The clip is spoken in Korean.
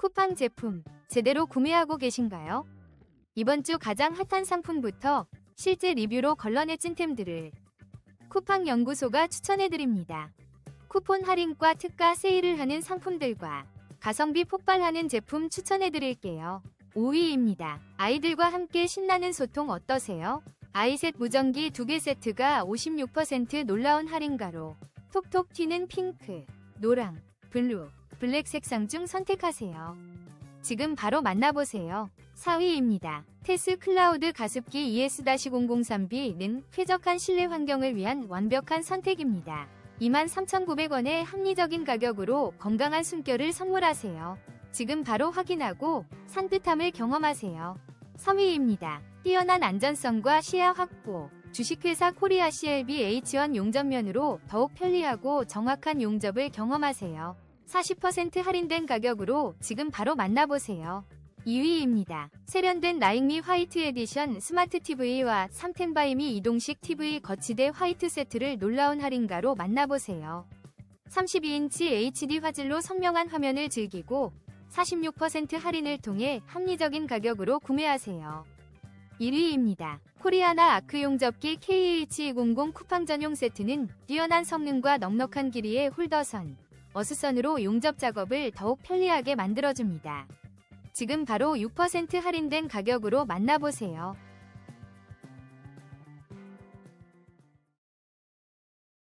쿠팡 제품 제대로 구매하고 계신가요? 이번 주 가장 핫한 상품부터 실제 리뷰로 걸러내 찐템들을 쿠팡 연구소가 추천해드립니다. 쿠폰 할인과 특가 세일을 하는 상품들과 가성비 폭발하는 제품 추천해드릴게요. 5위입니다. 아이들과 함께 신나는 소통 어떠세요? 아이셋 무전기 2개 세트가 56% 놀라운 할인가로 톡톡 튀는 핑크, 노랑, 블루, 블랙 색상 중 선택하세요. 지금 바로 만나보세요. 4위입니다. 테스 클라우드 가습기 ES-003B는 쾌적한 실내 환경을 위한 완벽한 선택입니다. 23,900원의 합리적인 가격으로 건강한 숨결을 선물하세요. 지금 바로 확인하고 산뜻함을 경험하세요. 3위입니다. 뛰어난 안전성과 시야 확보. 주식회사 코리아 CLB H1 용접면으로 더욱 편리하고 정확한 용접을 경험하세요. 40% 할인된 가격으로 지금 바로 만나보세요. 2위입니다. 세련된 나잉미 화이트 에디션 스마트 TV와 3텐 바이미 이동식 TV 거치대 화이트 세트를 놀라운 할인가로 만나보세요. 32인치 HD 화질로 선명한 화면을 즐기고 46% 할인을 통해 합리적인 가격으로 구매하세요. 1위입니다. 코리아나 아크 용 접기 KH200 쿠팡 전용 세트는 뛰어난 성능과 넉넉한 길이의 홀더선, 어스선으로 용접 작업을 더욱 편리하게 만들어줍니다. 지금 바로 6% 할인된 가격으로 만나보세요.